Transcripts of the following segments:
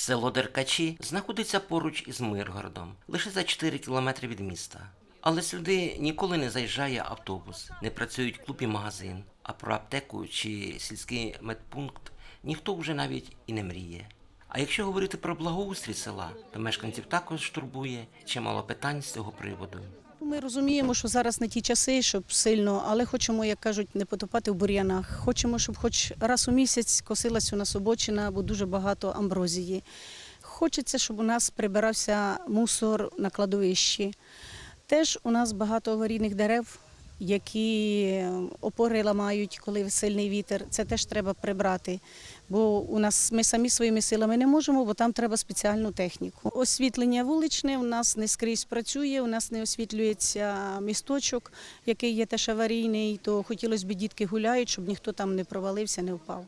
Село Деркачі знаходиться поруч із Миргородом, лише за 4 кілометри від міста. Але сюди ніколи не заїжджає автобус, не працюють клуб і магазин, а про аптеку чи сільський медпункт ніхто вже навіть і не мріє. А якщо говорити про благоустрій села, то мешканців також турбує чимало питань з цього приводу. Ми розуміємо, що зараз не ті часи, щоб сильно, але хочемо, як кажуть, не потопати в бур'янах. Хочемо, щоб хоч раз у місяць косилась у нас обочина, бо дуже багато амброзії. Хочеться, щоб у нас прибирався мусор на кладовищі. Теж у нас багато аварійних дерев, які опори ламають, коли сильний вітер. Це теж треба прибрати. Бо у нас ми самі своїми силами не можемо, бо там треба спеціальну техніку. Освітлення вуличне у нас не скрізь працює, у нас не освітлюється місточок, який є теж аварійний, то хотілося б дітки гуляють, щоб ніхто там не провалився, не впав.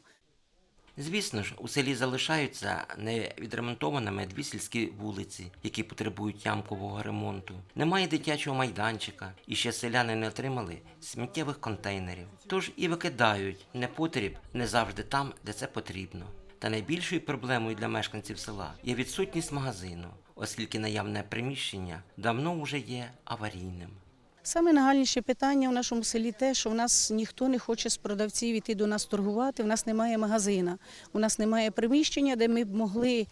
Звісно ж, у селі залишаються невідремонтованими дві сільські вулиці, які потребують ямкового ремонту. Немає дитячого майданчика, і ще селяни не отримали сміттєвих контейнерів. Тож і викидають непотріб не завжди там, де це потрібно. Та найбільшою проблемою для мешканців села є відсутність магазину, оскільки наявне приміщення давно вже є аварійним. Саме нагальніше питання в нашому селі те, що в нас ніхто не хоче з продавців іти до нас торгувати. В нас немає магазина, у нас немає приміщення, де ми б могли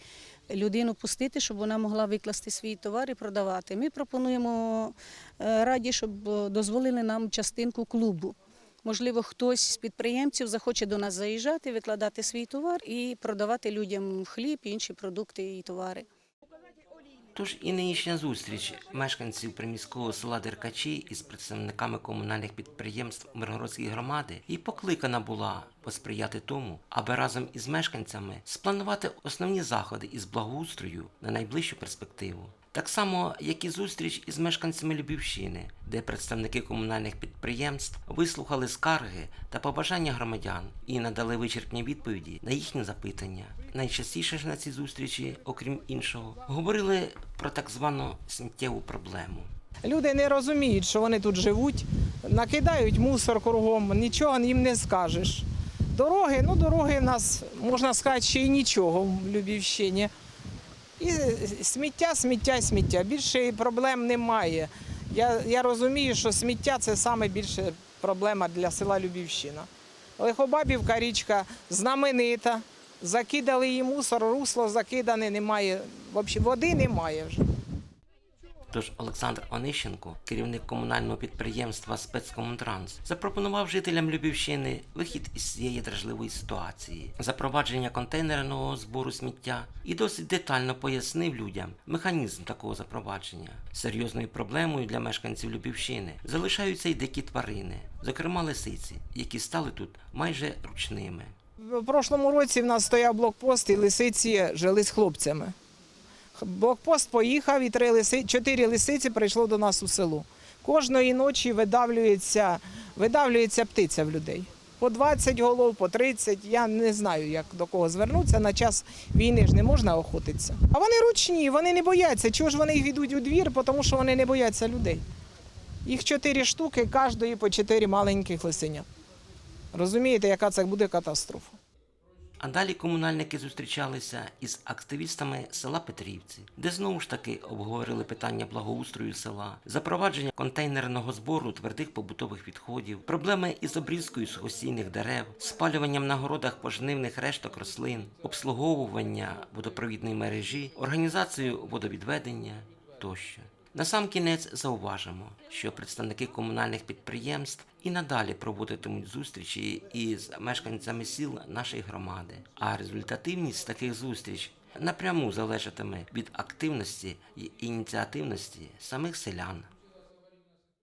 людину пустити, щоб вона могла викласти свій товар і продавати. Ми пропонуємо е, раді, щоб дозволили нам частинку клубу. Можливо, хтось з підприємців захоче до нас заїжджати, викладати свій товар і продавати людям хліб, інші продукти і товари. Тож і нинішня зустріч мешканців приміського села Деркачі із представниками комунальних підприємств Миргородської громади і покликана була посприяти тому, аби разом із мешканцями спланувати основні заходи із благоустрою на найближчу перспективу. Так само, як і зустріч із мешканцями Любівщини, де представники комунальних підприємств вислухали скарги та побажання громадян і надали вичерпні відповіді на їхні запитання. Найчастіше ж на цій зустрічі, окрім іншого, говорили про так звану сміттєву проблему. Люди не розуміють, що вони тут живуть, накидають мусор кругом, нічого їм не скажеш. Дороги, ну дороги в нас, можна сказати, ще й нічого в Любівщині. І сміття, сміття, сміття. Більше проблем немає. Я, я розумію, що сміття це найбільша проблема для села Любівщина. Лихобабівка річка знаменита. Закидали її мусор, русло закидане, немає. Взагалі води немає вже. Тож Олександр Онищенко, керівник комунального підприємства Спецкомунтранс, запропонував жителям Любівщини вихід із цієї дражливої ситуації, запровадження контейнерного збору сміття і досить детально пояснив людям механізм такого запровадження. Серйозною проблемою для мешканців Любівщини залишаються й дикі тварини, зокрема лисиці, які стали тут майже ручними. В прошлому році в нас стояв блокпост, і лисиці жили з хлопцями. Блокпост поїхав, і три лиси, чотири лисиці прийшло до нас у село. Кожної ночі видавлюється, видавлюється птиця в людей. По 20 голов, по 30. Я не знаю, як до кого звернутися. На час війни ж не можна охотитися. А вони ручні, вони не бояться. Чого ж вони йдуть у двір? Тому що вони не бояться людей. Їх чотири штуки, кожної по чотири маленьких лисенят. Розумієте, яка це буде катастрофа? А далі комунальники зустрічалися із активістами села Петрівці, де знову ж таки обговорили питання благоустрою села, запровадження контейнерного збору твердих побутових відходів, проблеми із обрізкою сухостійних дерев, спалюванням на городах пожнивних решток рослин, обслуговування водопровідної мережі, організацію водовідведення тощо. Насамкінець зауважимо, що представники комунальних підприємств і надалі проводитимуть зустрічі із мешканцями сіл нашої громади, а результативність таких зустріч напряму залежатиме від активності і ініціативності самих селян.